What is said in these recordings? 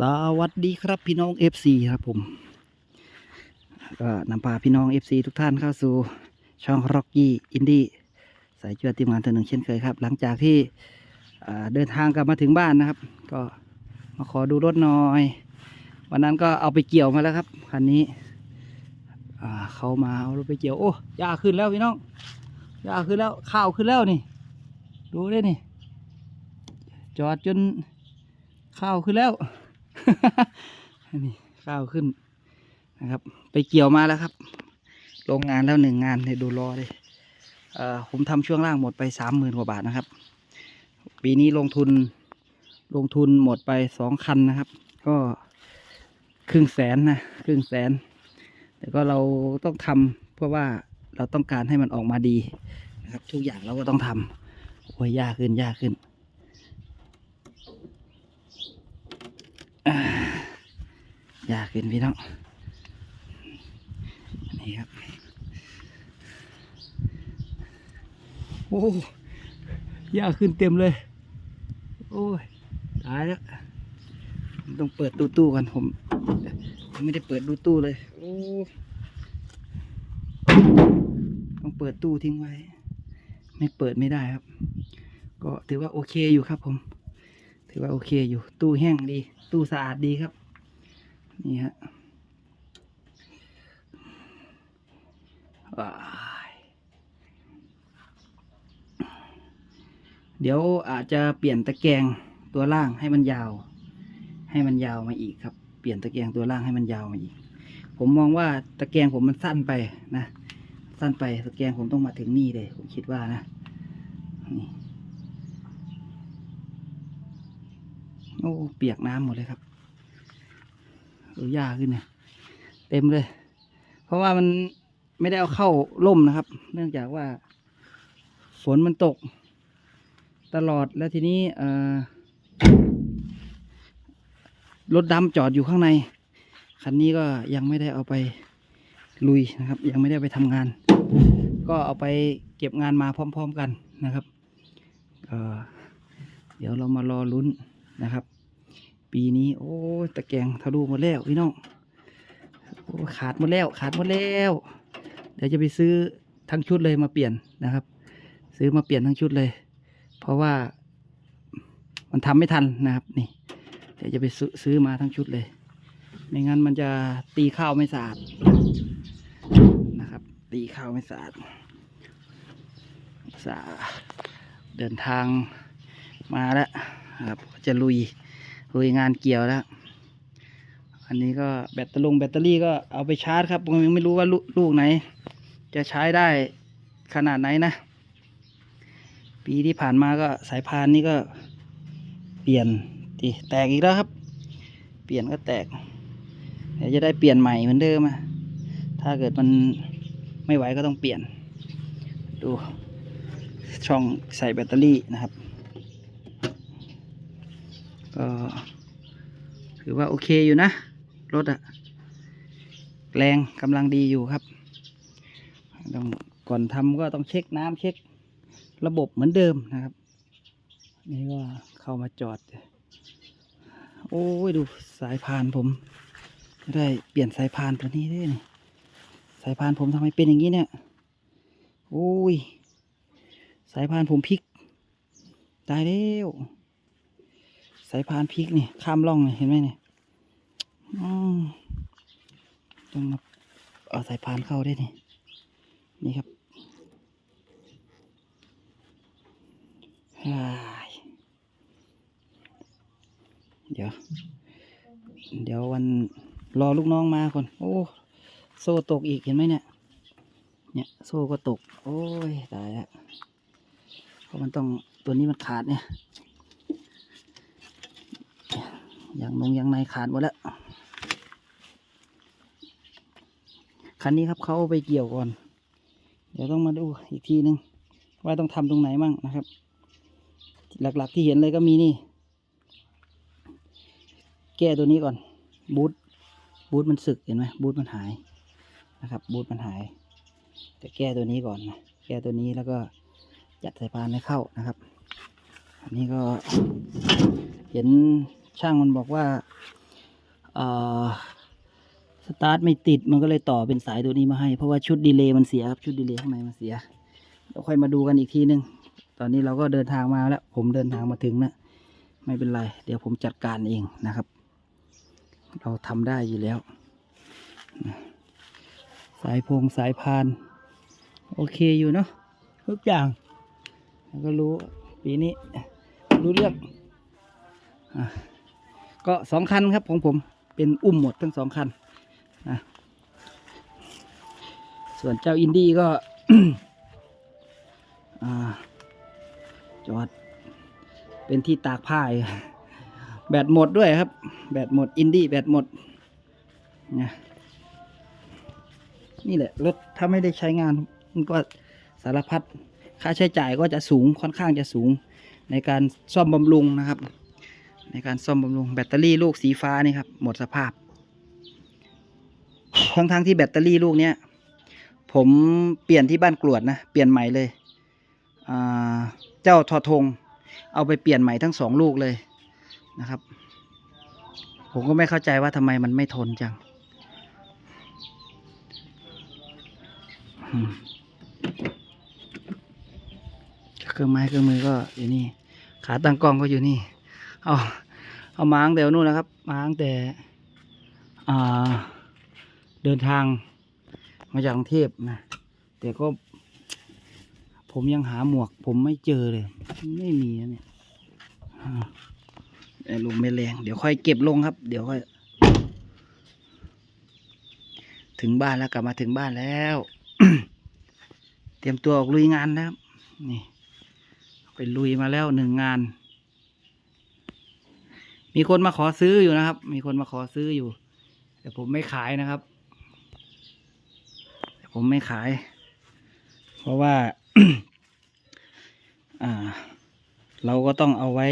สวัสดีครับพี่น้อง FC ครับผม ก็นำพาพี่น้อง FC ทุกท่านเข้าสู่ช่อง Rocky Indie สายจวดทีมงานตัวหนึ่งเช่นเคยครับ หลังจากที่เดินทางกลับมาถึงบ้านนะครับ ก็มาขอดูรถหน่อย วันนั้นก็เอาไปเกี่ยวมาแล้วครับคันนี้เขามาเอารถไปเกี่ยวโอ้ยาขึ้นแล้วพี่น้องยาขึ้นแล้วข้าวขึ้นแล้วนี่ ดูได้นี่ จอดจนข้าวขึ้นแล้ว นี่ข้าวขึ้นนะครับ ไปเกี่ยวมาแล้วครับโรงงานแล้วหนึ่งงานเนี่ยดูรอเลยเอ่อผมทำช่วงล่างหมดไปสามหมื่นกว่าบาทนะครับ ปีนี้ลงทุนลงทุนหมดไปสองคันนะครับ ก็ครึ่งแสนนะครึ่งแสน แต่ก็เราต้องทำเพราะว่าเราต้องการให้มันออกมาดีนะครับ ทุกอย่างเราก็ต้องทำโอ้ยยากขึ้นยากขึ้น อ่า ยากขึ้นพี่น้องนี่ครับโอ้ยากขึ้นเต็มเลย โอ้ยตายแล้วต้องเปิดตู้ตู้กันผม ไม่ได้เปิดดูตู้เลยโอ้ต้องเปิดตู้ทิ้งไว้ ไม่เปิดไม่ได้ครับ ก็ถือว่าโอเคอยู่ครับผม ถือว่าโอเคอยู่ ตู้แห้งดี ตู้สะอาดดีครับ นี่ฮะเดี๋ยวอาจจะเปลี่ยนตะแกรงตัวล่างให้มันยาว ให้มันยาวมาอีกครับ เปลี่ยนตะแกรงตัวล่างให้มันยาวมาอีก ผมมองว่าตะแกรงผมมันสั้นไปนะ สั้นไปตะแกรงผมต้องมาถึงนี่เลย ผมคิดว่านะนี่โอ้เปียกน้ำหมดเลยครับ เออยาขึ้นเนี่ยเต็มเลย เพราะว่ามันไม่ได้เอาเข้าร่มนะครับ เนื่องจากว่าฝนมันตก ตลอดแล้วทีนี้รถดำจอดอยู่ข้างใน คันนี้ก็ยังไม่ได้เอาไปลุยนะครับ ยังไม่ได้ไปทำงาน ก็เอาไปเก็บงานมาพร้อม ๆกันนะครับเเดี๋ยวเรามารอลุ้นนะครับ ปีนี้ โอ้ตะแกงทะลุหมดแล้วพี่น้องโอ้ขาดหมดแล้ว ขาดหมดแล้ว เดี๋ยวจะไปซื้อทั้งชุดเลยมาเปลี่ยนนะครับ ซื้อมาเปลี่ยนทั้งชุดเลย เพราะว่ามันทำไม่ทันนะครับนี่ เดี๋ยวจะไปซื้อมาทั้งชุดเลยไม่งั้นมันจะตีข้าวไม่สะอาดนะครับ ตีข้าวไม่สะอาดสาเดินทางมาแล้วครับจะลุย ลุยงานเกี่ยวแล้ว อันนี้ก็แบตเตอรี่แบตเตอรี่ก็เอาไปชาร์จครับผมยังไม่รู้ว่าลูลูกไหน จะใช้ได้ขนาดไหนนะ ปีที่ผ่านมาก็สายพานนี่ก็เปลี่ยนดิแตกอีกแล้วครับ เปลี่ยนก็แตก เดี๋ยวจะได้เปลี่ยนใหม่เหมือนเดิมอะถ้าเกิดมันไม่ไหวก็ต้องเปลี่ยน ดูช่องใส่แบตเตอรี่นะครับ ก็ถือว่าโอเคอยู่นะ รถอะแรงกำลังดีอยู่ครับต้องก่อนทำก็ต้องเช็คน้ำเช็คระบบเหมือนเดิมนะครับ นี่ก็เข้ามาจอด โอ้ยดูสายพานผม ได้เปลี่ยนสายพานตัวนี้ด้วยนี่สายพานผมทำไมเป็นอย่างนี้เนี่ยโอ้ย สายพานผมพลิก ตายแล้วายพานพลิกนี่ข้ามร่องนี่เห็นไหมเนี่ยต้องมาเอาสายพานเข้าได้นี่นี่ครับเดี๋ยว เดี๋ยววันรอลูกน้องมาก่อนโอ้โซ่ตกอีกเห็นไหมเนี่ย เนี่ยโซ่ก็ตก โอ้ยตายแล้วเพราะมันต้องตัวนี้มันขาดเนี่ย อย่างนงอย่างในขาดหมดแล้วคันนี้ครับเขาเอาไปเกี่ยวก่อน เดี๋ยวต้องมาดูอีกทีนึง ว่าต้องทำตรงไหนมั่งนะครับ หลักๆที่เห็นเลยก็มีนี่ แก้ตัวนี้ก่อน บูทบูทมันสึกเห็นไหมบูทมันหายนะครับ บูทมันหายจะแก้ตัวนี้ก่อนนะแก้ตัวนี้แล้วก็จัดสายพานให้เข้านะครับ อันนี้ก็เห็น ช่างมันบอกว่าสตาร์ทไม่ติดมันก็เลยต่อเป็นสายตัวนี้มาให้ เพราะว่าชุดดีเลย์มันเสียครับ ชุดดีเลย์ข้างในมันเสียเราค่อยมาดูกันอีกทีนึง ตอนนี้เราก็เดินทางมาแล้ว ผมเดินทางมาถึงนะไม่เป็นไร เดี๋ยวผมจัดการเองนะครับ เราทำได้อยู่แล้ว สายพงสายพาน โอเคอยู่เนาะทุกอย่างแล้วก็รู้ปีนี้รู้เรื่องอะ ก็สองคันครับของผมเป็นอุ้มหมดทั้งสองคันนะส่วนเจ้าอินดี้ก็จอดเป็นที่ตากผ้าอยู่แบตหมดด้วยครับ แบตหมดอินดี้แบตหมดนะนี่แหละรถถ้าไม่ได้ใช้งานมันก็สารพัดค่าใช้จ่ายก็จะสูงค่อนข้างจะสูงในการซ่อมบำรุงนะครับ ในการซ่อมบำรุงแบตเตอรี่ลูกสีฟ้านี่ครับ หมดสภาพ ทั้งทั้งๆที่แบตเตอรี่ลูกเนี้ยผมเปลี่ยนที่บ้านกรวดนะ เปลี่ยนใหม่เลย เจ้าทอทง เอาไปเปลี่ยนใหม่ทั้งสองลูกเลยนะครับ ผมก็ไม่เข้าใจว่าทำไมมันไม่ทนจัง เครื่องไม้เครื่องมือก็อยู่นี่ ขาตั้งกล้องก็อยู่นี่ เอา เอามาตั้งแต่นู่นนะครับ มาตั้งแต่เดินทางมาจากกรุงเทพนะ แต่ก็ ผมยังหาหมวก ผมไม่เจอเลย ไม่มีนะเนี่ยอ่าแต่ลงไม่แรง เดี๋ยวค่อยเก็บลงครับ เดี๋ยวค่อย ถึงบ้านแล้วกลับมาถึงบ้านแล้ว เตรียมตัวออกลุยงานนะครับ นี่ ไปลุยมาแล้วหนึ่งงาน มีคนมาขอซื้ออยู่นะครับ มีคนมาขอซื้ออยู่ แต่ผมไม่ขายนะครับ แต่ผมไม่ขาย เพราะว่า อ่า เราก็ต้องเอาไว้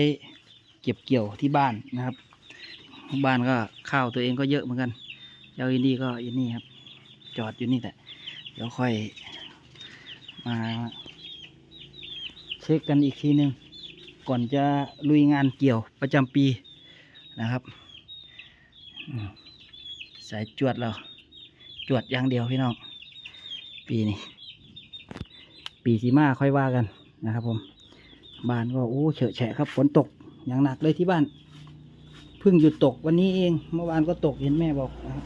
เก็บเกี่ยวที่บ้านนะครับ บ้านก็ข้าวตัวเองก็เยอะเหมือนกันเจ้าอินดี้ก็อินนี่ครับ จอดอยู่นี่แหละเดี๋ยวค่อยมาเช็คกันอีกทีหนึ่งก่อนจะลุยงานเกี่ยวประจำปี นะครับสายจวดเรา จวดอย่างเดียวพี่น้องปีนี้ปีสีมาค่อยว่ากันนะครับผมบ้านก็โอ้เฉอะแฉะครับฝนตกอย่างหนักเลยที่บ้านเพิ่งหยุดตกวันนี้เองเมื่อวานก็ตกเห็นแม่บอกนะครับ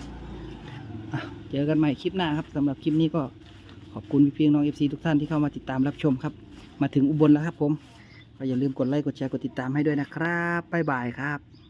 เจอกันใหม่คลิปหน้าครับสำหรับคลิปนี้ก็ขอบคุณพี่ๆน้องเอฟซีทุกท่านที่เข้ามาติดตามรับชมครับ มาถึงอุบลแล้วครับผมก็อย่าลืมกดไลค์กดแชร์กดติดตามให้ด้วยนะครับบ๊ายบายครับ